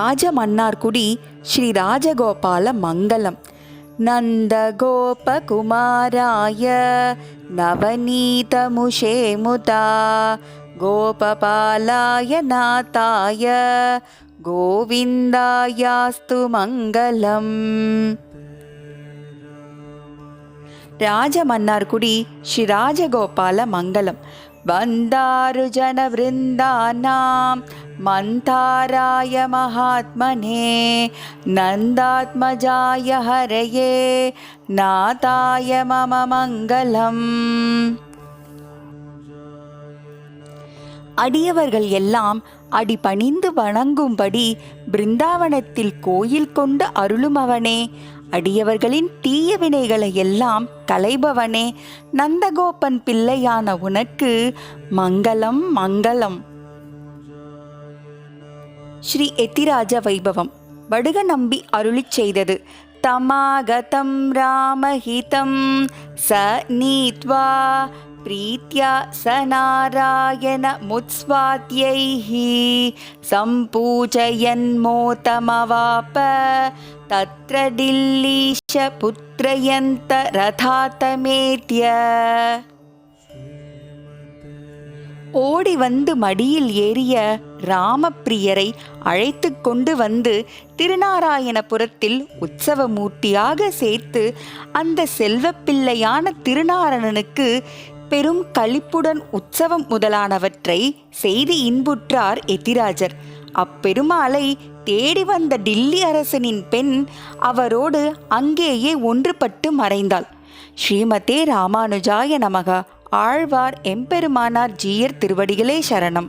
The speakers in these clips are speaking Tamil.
ராஜமன்னார்குடி ஸ்ரீ ராஜகோபால மங்கலம். நந்தகோபகுமாராய நவநீதமுஷே முதா கோபபாலாய நாதாய கோவிந்தாயாஸ்து மங்களம் ராஜமன்னார்குடி ஸ்ரீ ராஜகோபால மங்கலம். வந்தாரு ஜன விருந்தானாம் மந்தாராய மகாத்மனே நந்தாத்மஜாய ஹரயே நாதாய அடியவர்கள் எல்லாம் அடிபணிந்து வணங்கும்படி பிருந்தாவனத்தில் கோயில் கொண்டு அருளும் அவனே அடியவர்களின் தீய வினைகளை எல்லாம் கலைபவனே நந்தகோபன் பிள்ளையான உனக்கு மங்களம் மங்களம். ஸ்ரீ எத்திராஜ வைபவம். வடுக நம்பி அருளிச் செய்தது. தமாகதம் ராமஹிதம் ச நீத்வா प्रीत्या स नारायणमुत्स्वाद्यैः सम्पूजयन्मोतमवाप तत्र दिल्लीश पुत्रयन्त रथातमेत्य ஓடி வந்து மடியில் ஏறிய ராமப்பிரியரை அழைத்து கொண்டு வந்து திருநாராயணபுரத்தில் உற்சவமூர்த்தியாக சேர்த்து அந்த செல்வப்பிள்ளையான திருநாரணனுக்கு பெரும் களிப்புடன் உற்சவம் முதலானவற்றை செய்து இன்புற்றார் எதிராஜர். அப்பெருமாளை தேடி வந்த டில்லி அரசனின் பெண் அவரோடு அங்கேயே ஒன்றுபட்டு மறைந்தாள். ஸ்ரீமதே ராமானுஜாய நமக. ஆழ்வார் எம்பெருமானார் ஜீயர் திருவடிகளே சரணம்.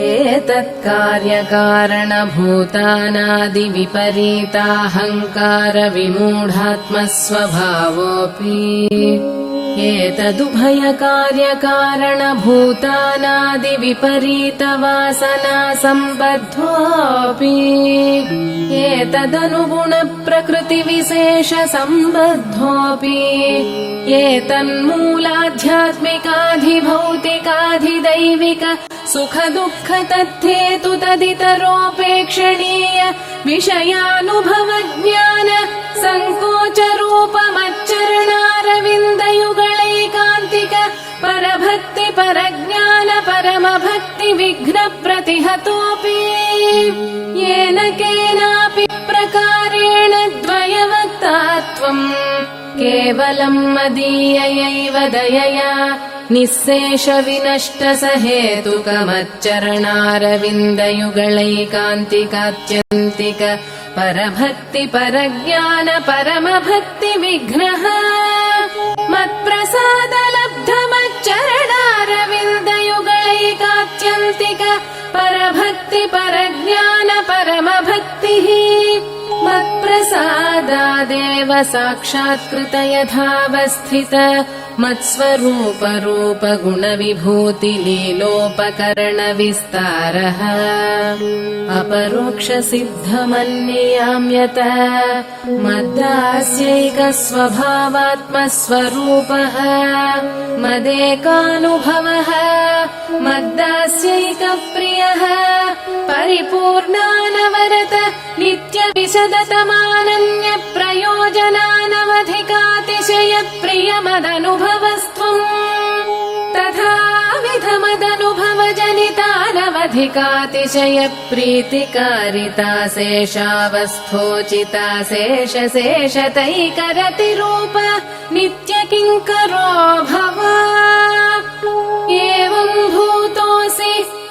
एतत्कार्यकारणभूतानादिविपरीताहङ्कारविमूढात्मस्वभावोऽपि। एतदुभयकार्यकारणभूतानादिविपरीतवासना सम्बद्धोऽपि एतदनुगुणप्रकृतिविशेषसम्बद्धोऽपि। एतन्मूलाध्यात्मिकाधिभौतिकाधिदैविक सुखदुःखतथ्येतु तदितरोपेक्षणीय विषयानुभवज्ञान सङ्कोचरूपमच्चरणारविन्दयुगलैकान्तिक परभक्ति परज्ञान परमभक्ति विघ्नप्रतिहतोऽपि येन केनापि प्रकारेण द्वयवक्तात्वम् केवलम् मदीययैव दयया निःशेष विनष्ट स हेतुकमच्चरणारविन्दयुगलैकान्तिकात्यन्तिक परभक्ति परज्ञान परमभक्ति विघ्नः मत्प्रसादलब्धमच्चरणारविन्दयुगलैकात्यन्तिक परभक्ति परज्ञान परमभक्तिः मत्प्रसादादेव साक्षात्कृत यथावस्थित मत्स्वरूपरूपगुणविभूतिलीलोपकरणविस्तारः गुणविभूतिलीलोपकरण मद्दास्यैकस्वभावात्मस्वरूपः मदेकानुभवः मद्दास्यैकप्रियः परिपूर्णानवरत नित्यविशद समानन्यप्रयोजनानवधिकातिशय तथाविधमदनुभवजनितानवधिकातिशयप्रीतिकारिता शेषावस्थोचिता शेषशेषतैकरति रूप नित्य किम् करो भव एवम्भूतोऽसि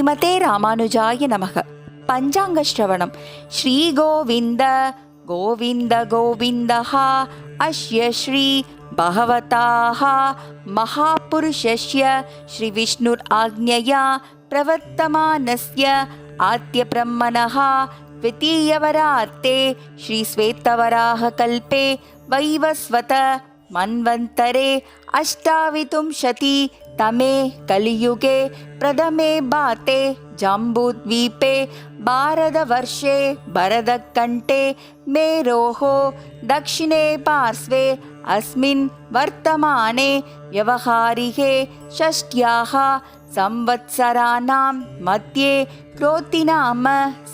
ஸ்ரீமதே ராமானுஜாய நமக பஞ்சாங்க ஸ்ரவணம் ஸ்ரீ கோவிந்த கோவிந்த கோவிந்தஹா அஸ்ய ஸ்ரீ பகவதாः महापुरुषस्य श्रीविष्णुर् आज्ञया प्रवर्तमानस्य आद्यब्रह्मणः द्वितीयवरात्ते श्रीश्वेतवराहकल्पे वैवस्वत मन्वन्तरे अष्टाविंशति तमे कलियुगे प्रथमे बाते जम्बूद्वीपे भारतवर्षे भरतकण्ठे मेरोः दक्षिणे पार्श्वे अस्मिन् वर्तमाने व्यवहारिके षष्ट्याः संवत्सराणां मध्ये क्रोतिनाम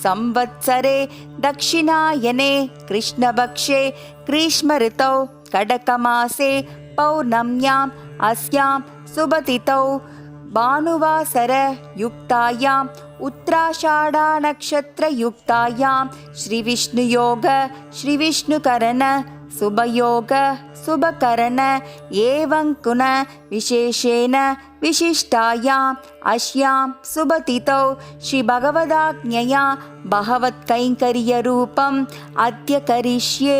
संवत्सरे दक्षिणायने कृष्णपक्षे ग्रीष्मऋतौ कडकमासे पौर्णम्याम् अस्यां सुबतितौ भानुवासरयुक्तायाम् उत्तराषाढानक्षत्रयुक्तायां श्रीविष्णुयोग श्रीविष्णुकरण शुभयोग शुभकरण एवं कुन विशेषेण विशिष्टायाम् अस्यां सुबतितौ श्रीभगवदाज्ञया भगवत्कैङ्कर्यरूपम् अद्य करिष्ये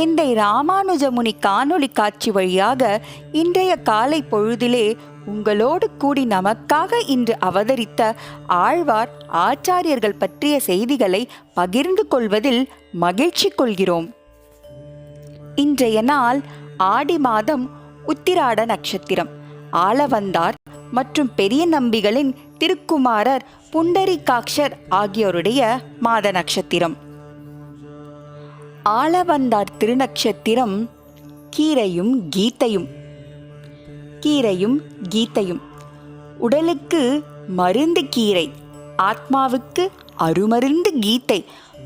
எந்தை ராமானுஜமுனி காணொளி காட்சி வழியாக இன்றைய காலை பொழுதிலே உங்களோடு கூடி நமக்காக இன்று அவதரித்த ஆழ்வார் ஆச்சாரியர்கள் பற்றிய செய்திகளை பகிர்ந்து கொள்வதில் மகிழ்ச்சி கொள்கிறோம். இன்றைய நாள் ஆடி மாதம் உத்திராட நட்சத்திரம். ஆலவந்தார் மற்றும் பெரிய நம்பிகளின் திருக்குமாரர் புண்டரிகாக்ஷர் ஆகியோருடைய மாத நட்சத்திரம். ஆளவந்தார் திருநக்ஷத்திரம் கீரையும் கீதையும் கீரையும் கீதையும் உடலுக்கு மருந்து கீரை ஆத்மாவுக்கு அருமருந்து கீதை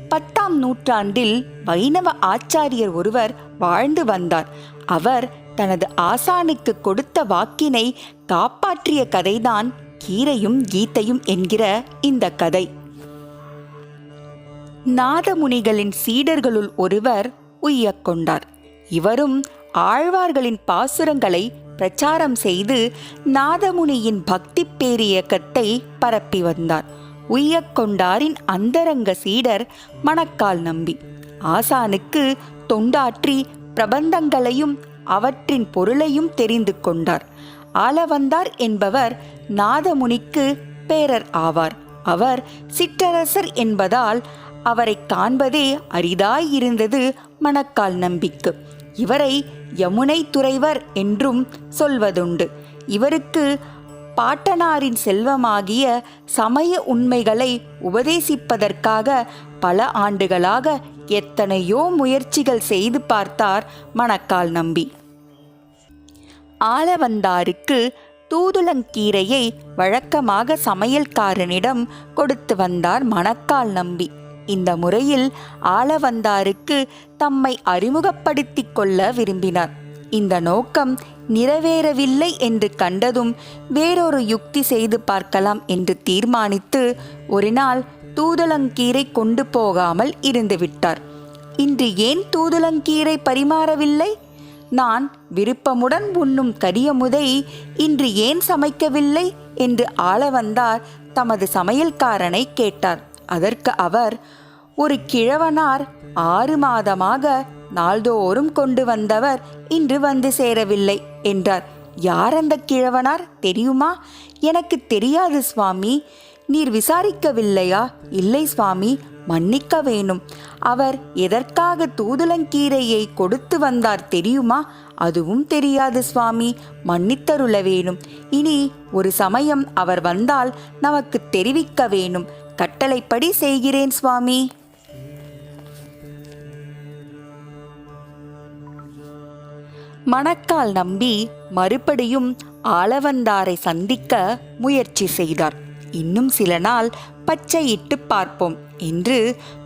பத்தாம் நூற்றாண்டில் வைணவ ஆச்சாரியர் ஒருவர் வாழ்ந்து வந்தார். அவர் தனது ஆசானுக்கு கொடுத்த வாக்கினை காப்பாற்றிய கதைதான் கீரையும் கீதையும் என்கிற இந்த கதை. நாதமுனிகளின் சீடர்களுள் ஒருவர் உய்யக் கொண்டார் இவரும் ஆழ்வார்களின் பாசுரங்களை பிரச்சாரம் செய்து நாதமுனியின் பக்தி பேரியக்கத்தை பரப்பி வந்தார். உய்யக்கொண்டாரின் அந்தரங்க சீடர் மணக்கால் நம்பி ஆசானுக்கு தொண்டாற்றி பிரபந்தங்களையும் அவற்றின் பொருளையும் தெரிந்து கொண்டார். ஆளவந்தார் என்பவர் நாதமுனிக்கு பேரர் ஆவார். அவர் சிற்றரசர் என்பதால் அவரை காண்பதே அரிதாய் இருந்தது மணக்கால் நம்பிக்கு. இவரை யமுனை துறைவர் என்றும் சொல்வதுண்டு. இவருக்கு பாட்டனாரின் செல்வமாகிய சமய உண்மைகளை உபதேசிப்பதற்காக பல ஆண்டுகளாக எத்தனையோ முயற்சிகள் செய்து பார்த்தார் மணக்கால் நம்பி. ஆளவந்தாருக்கு தூதுளங்கீரையை வழக்கமாக சமையல்காரனிடம் கொடுத்து வந்தார் மணக்கால் நம்பி. இந்த முறையில் ஆளவந்தாருக்கு தம்மை அறிமுகப்படுத்தி கொள்ள விரும்பினார். இந்த நோக்கம் நிறைவேறவில்லை என்று கண்டதும் வேறொரு யுக்தி செய்து பார்க்கலாம் என்று தீர்மானித்து ஒரு நாள் தூதுளங்கீரை கொண்டு போகாமல் இருந்துவிட்டார். இன்று ஏன் தூதுளங்கீரை பரிமாறவில்லை? நான் விருப்பமுடன் உண்ணும் கரியமுதை இன்று ஏன் சமைக்கவில்லை? என்று ஆளவந்தார் தமது சமையல்காரனை கேட்டார். அதற்கு அவர் ஒரு கிழவனார் ஆறு மாதமாக நாள்தோறும் கொண்டு வந்தவர் இன்று வந்து சேரவில்லை என்றார். யார் அந்த கிழவனார்? தெரியுமா? எனக்கு தெரியாது சுவாமி. நீர் விசாரிக்கவில்லையா? இல்லை சுவாமி மன்னிக்க வேணும் அவர் எதற்காக தூதுலங்கீரையை கொடுத்து வந்தார் தெரியுமா? அதுவும் தெரியாது சுவாமி மன்னித்தருள வேணும் இனி ஒரு சமயம் அவர் வந்தால் நமக்கு தெரிவிக்க வேணும் கட்டளைப்படி செய்கிறேன் சுவாமி. மணக்கால் நம்பி மறுபடியும் ஆளவந்தாரை சந்திக்க முயற்சி செய்தார். இன்னும் சில நாள் பச்சையிட்டு பார்ப்போம் என்று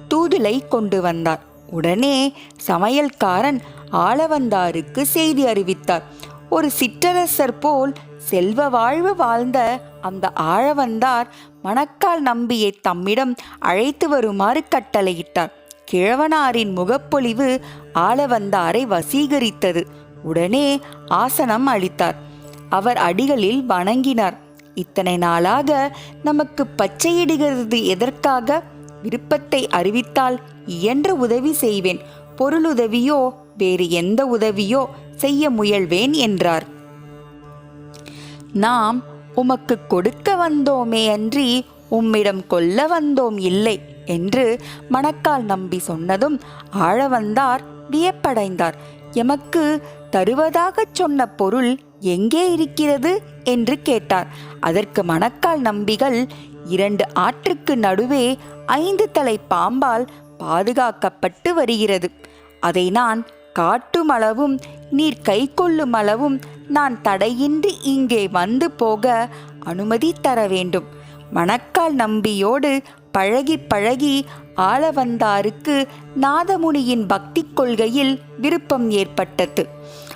தூதுலை கொண்டு வந்தார். உடனே சமையல்காரன் ஆளவந்தாருக்கு செய்தி அறிவித்தார். ஒரு சிற்றரசர் போல் செல்வ வாழ்வு வாழ்ந்த அந்த ஆழவந்தார் மணக்கால் நம்பியை தம்மிடம் அழைத்து வருமாறு கட்டளையிட்டார். கிழவனாரின் முகப்பொலிவு ஆளவந்தாரை வசீகரித்தது. உடனே ஆசனம் அளித்தார். அவர் அடிகளில் வணங்கினார். இத்தனை நாளாக நமக்கு பச்சையிடுகிறது எதற்காக? விருப்பத்தை அறிவித்தால் இயன்ற உதவி செய்வேன். பொருளுதவியோ வேறு எந்த உதவியோ செய்ய முயல்வேன் என்றார். நாம் உமக்கு கொடுக்க வந்தோமே அன்றி உம்மிடம் கொல்ல வந்தோம் இல்லை என்று மணக்கால் நம்பி சொன்னதும் ஆழ வந்தார் வியப்படைந்தார். எமக்கு தருவதாகச் சொன்ன பொருள் எங்கே இருக்கிறது என்று கேட்டார். அதற்கு மணக்கால் நம்பிகள் இரண்டு ஆற்றுக்கு நடுவே ஐந்து தலை பாம்பால் பாதுகாக்கப்பட்டு வருகிறது. அதை நான் காட்டும் அளவும் நீர் கை கொள்ளும் அளவும் நான் தடையின்றி இங்கே வந்து போக அனுமதி தர வேண்டும். மணக்கால் நம்பியோடு பழகி பழகி ஆளவந்தாருக்கு நாதமுனியின் பக்தி கொள்கையில் விருப்பம் ஏற்பட்டது.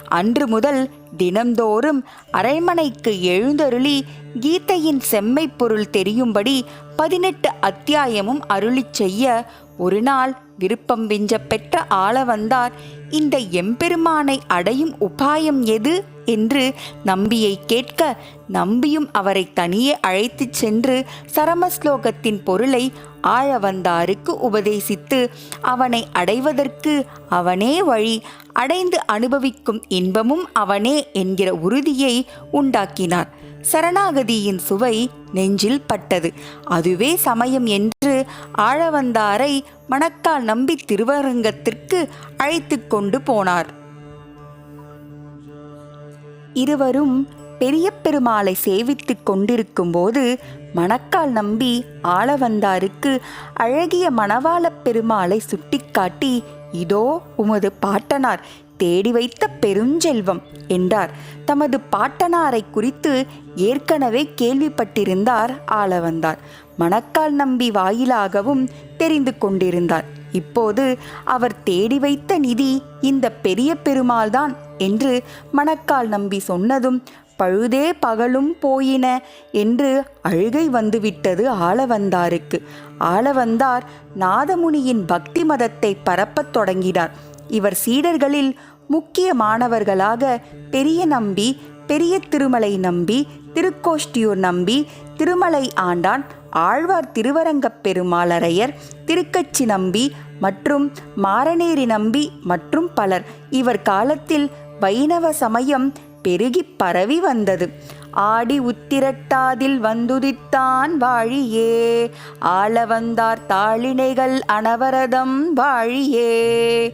அன்று முதல் தினந்தோறும் அரைமனைக்கு எழுந்தருளி கீதையின் செம்மை பொருள் தெரியும்படி பதினெட்டு அத்தியாயமும் அருளிச் செய்ய ஒரு நாள் விருப்பம் விஞ்ச பெற்ற ஆள வந்தார். இந்த எம்பெருமானை அடையும் உபாயம் எது? என்று நம்பியை கேட்க நம்பியும் அவரை தனியே அழைத்துச் சென்று சரமஸ்லோகத்தின் பொருளை ஆழவந்தாருக்கு உபதேசித்து அவனை அடைவதற்கு அவனே வழி அடைந்து அனுபவிக்கும் இன்பமும் அவனே என்கிற உறுதியை உண்டாக்கினார். சரணாகதியின் சுவை நெஞ்சில் பட்டது. அதுவே சமயம் என்று ஆழவந்தாரை மணக்கால் நம்பி திருவரங்கத்திற்கு அழைத்து கொண்டு போனார். இருவரும் பெரிய பெருமாளை சேவித்துக் கொண்டிருக்கும்போது மணக்கால் நம்பி ஆளவந்தாருக்கு அழகிய மணவாளப் பெருமாளை சுட்டிக்காட்டி இதோ உமது பாட்டனார் தேடி வைத்த பெருஞ்செல்வம் என்றார். தமது பாட்டனாரை குறித்து ஏற்கனவே கேள்விப்பட்டிருந்தார் ஆளவந்தார் மணக்கால் நம்பி வாயிலாகவும் தெரிந்து கொண்டிருந்தார். இப்போது அவர் தேடி வைத்த நிதி இந்த பெரிய பெருமாள்தான் என்று மணக்கால் நம்பி சொன்னதும் பழுதே பகலும் போயின என்று அழுகை வந்துவிட்டது ஆளவந்தாருக்கு ஆளவந்தார் நாதமுனியின் பக்தி மதத்தை பரப்பத் தொடங்கினார். இவர் சீடர்களில் முக்கியமானவர்களாக பெரிய நம்பி பெரிய திருமலை நம்பி திருக்கோஷ்டியூர் நம்பி திருமலை ஆண்டான் ஆழ்வார் திருவரங்கப் பெருமாளரையர் திருக்கச்சி நம்பி மற்றும் மாரநேரி நம்பி மற்றும் பலர். இவர் காலத்தில் வைணவ சமயம் பெருகி பரவி வந்தது. ஆடி உத்திரட்டாதில் வந்துதித்தான் வாழியே. ஆள வந்தார் தாளிணைகள் அனவரதம் வாழியே.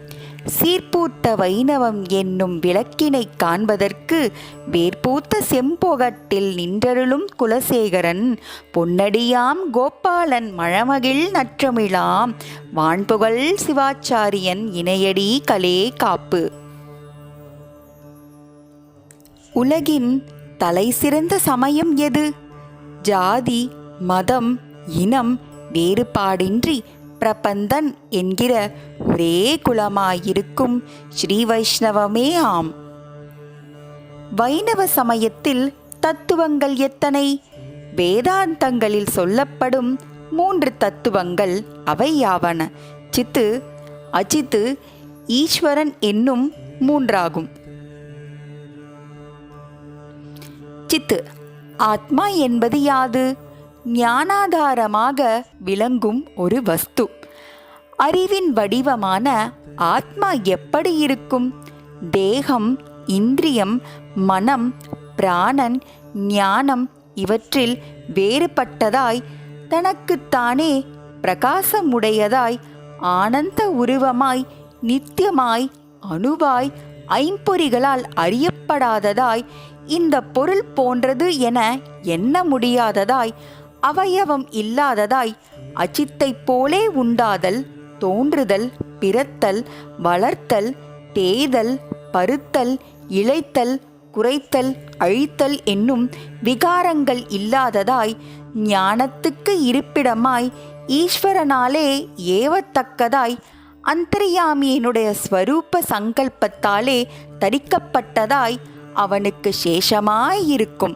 சீர்பூத்த வைணவம் என்னும் விளக்கினை காண்பதற்கு வேர்பூத்த செம்போகட்டில் நின்றருளும் குலசேகரன் பொன்னடியாம் கோபாலன் மழமகிழ் நற்றமிழாம் வான்புகழ் சிவாச்சாரியன் இணையடி கலே காப்பு. உலகின் தலை சிறந்த சமயம் எது? ஜாதி மதம் இனம் வேறுபாடின்றி பிரபந்தன் என்கிற ஒரே குலமாயிருக்கும் ஸ்ரீ வைஷ்ணவமே ஆம் வைணவ சமயத்தில் தத்துவங்கள் எத்தனை? வேதாந்தங்களில் சொல்லப்படும் மூன்று தத்துவங்கள் அவை யாவன சித்து அஜித்து ஈஸ்வரன் என்னும் மூன்றாகும். சித்து ஆத்மா என்பது யாது? ஞானாதாரமாக விளங்கும் ஒரு வஸ்து. அறிவின் வடிவமான ஆத்மா எப்படி இருக்கும்? தேகம் இந்திரியம் மனம் பிராணன் ஞானம் இவற்றில் வேறுபட்டதாய் தனக்குத்தானே பிரகாசமுடையதாய் ஆனந்த உருவமாய் நித்தியமாய் அணுவாய் ஐம்பொறிகளால் அறியப்படாததாய் இந்த பொருள் போன்றது என எண்ண முடியாததாய் அவயவம் இல்லாததாய் அஜித்தைப் போலே உண்டாதல் தோன்றுதல் பிறத்தல் வளர்த்தல் தேய்தல் பருத்தல் இழைத்தல் குறைத்தல் அழித்தல் என்னும் விகாரங்கள் இல்லாததாய் ஞானத்துக்கு இருப்பிடமாய் ஈஸ்வரனாலே ஏவத்தக்கதாய் அந்தரியாமியினுடைய ஸ்வரூப சங்கல்பத்தாலே தரிக்கப்பட்டதாய் அவனுக்கு சேஷமாயிருக்கும்.